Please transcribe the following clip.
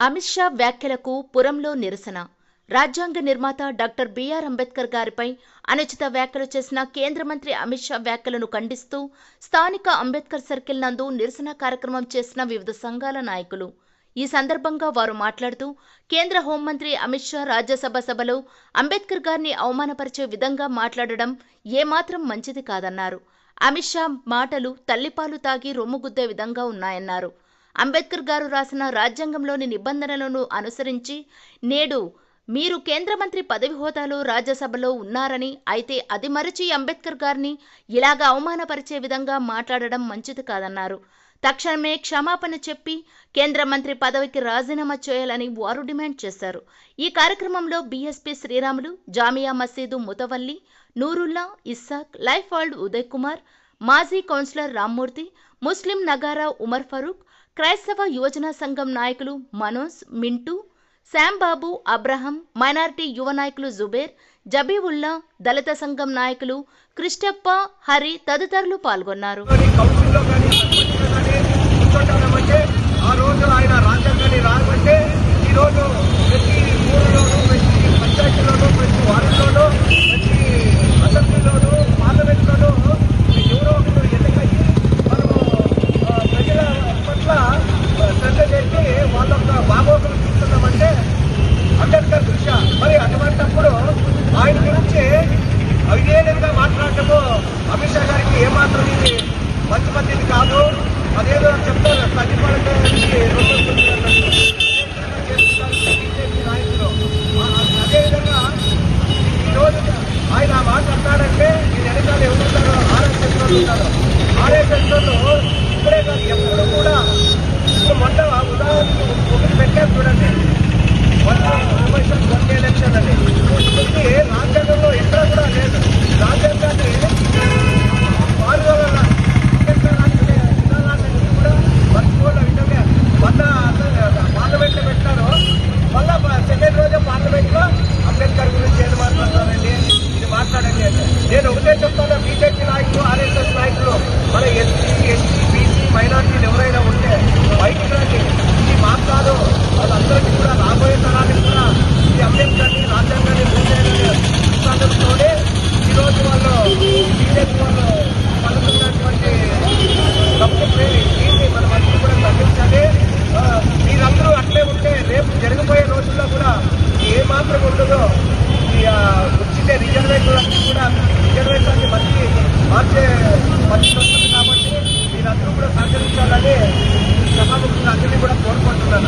అమిత్ షా వ్యాఖ్యలకు పురంలో నిరసన. రాజ్యాంగ నిర్మాత డాక్టర్ బిఆర్ అంబేద్కర్ గారిపై అనుచిత వ్యాఖ్యలు చేసిన కేంద్ర మంత్రి అమిత్ షా వ్యాఖ్యలను ఖండిస్తూ స్థానిక అంబేద్కర్ సర్కిల్ నందు నిరసన కార్యక్రమం చేసిన వివిధ సంఘాల నాయకులు. ఈ సందర్భంగా వారు మాట్లాడుతూ కేంద్ర హోంమంత్రి అమిత్ షా రాజ్యసభ సభలో అంబేద్కర్ గారిని అవమానపరిచే విధంగా మాట్లాడడం ఏమాత్రం మంచిది కాదన్నారు. అమిత్ షా మాటలు తల్లిపాలు తాగి రొమ్ముగుద్దే విధంగా ఉన్నాయన్నారు. అంబేద్కర్ గారు రాసిన రాజ్యాంగంలోని నిబంధనలను అనుసరించి నేడు మీరు కేంద్ర మంత్రి పదవి హోదాలో రాజ్యసభలో ఉన్నారని అయితే అది మరచి అంబేద్కర్ గారిని ఇలాగ అవమానపరిచే విధంగా మాట్లాడడం మంచిది కాదన్నారు. తక్షణమే క్షమాపణ చెప్పి కేంద్ర మంత్రి పదవికి రాజీనామా చేయాలని వారు డిమాండ్ చేశారు. ఈ కార్యక్రమంలో బీఎస్పీ శ్రీరాములు జామియా మసీదు ముతవల్లి నూరుల్లా ఇస్సాక్ లైఫ్ వరల్డ్ ఉదయ్ కుమార్ మాజీ కౌన్సిలర్ రామ్మూర్తి ముస్లిం నగారా ఉమర్ ఫరూక్ క్రైస్తవ యువజన సంఘం నాయకులు మనోజ్ మింటూ శ్యాంబాబు అబ్రహం మైనార్టీ యువ నాయకులు జుబేర్ జబీవుల్లా దళిత సంఘం నాయకులు కృష్ణప్ప హరి తదితరులు పాల్గొన్నారు. ఆ రోజు ఆయన రాజ్యాంగాన్ని ఈరోజు ఆర్ఎస్ఎస్ వాళ్ళు ఇప్పుడే కాదు ఎప్పుడు కూడా ఇప్పుడు మొన్న ఉదాహరణకు ఒకటి పెట్టారు చూడండి వన్ ఎలక్షన్ అని రాజ్యాంగంలో ఎక్కడ కూడా లేదు రాజ్యాంగాన్ని పాల్గొనాల అంబేద్కర్ పెట్టారు మళ్ళా సెకండ్ రోజే పార్లమెంట్లో అంబేద్కర్ గురించి ఏం మాట్లాడతారండి? మాట్లాడండి నేను ఒకటే చెప్తాను బీజేపీ నాయకులు ఆర్ఎస్ఎస్ నాయకులు మన ఎస్సీ ఎస్టీ బీసీ మైనార్టీలు ఎవరైనా ఉంటే బయటికి రాండి ఇది మాట్లాడు వాళ్ళందరికీ కూడా రాబోయే తరానికి కూడా ఈ అంబేద్కర్ని రాజ్యాంగాన్ని విశ్వాసంతోనే ఈరోజు వాళ్ళు బీజేపీ వాళ్ళు పలుకుతున్నటువంటి తప్పు దీన్ని మనం అందరూ కూడా తగ్గించాలి ఆ, మీరందరూ అట్లే ఉంటే రేపు జరగబోయే రోజుల్లో కూడా ఏ మాత్రం ఉండదో ఈ ఆ, వచ్చిందే రిజర్వేషన్లన్నీ కూడా రిజర్వేషన్ మంచి మార్చే పరిస్థితి వస్తుంది కాబట్టి మీరందరూ కూడా సహకరించాలని సభాముఖంగా అందరినీ కూడా కోరుకుంటున్నారు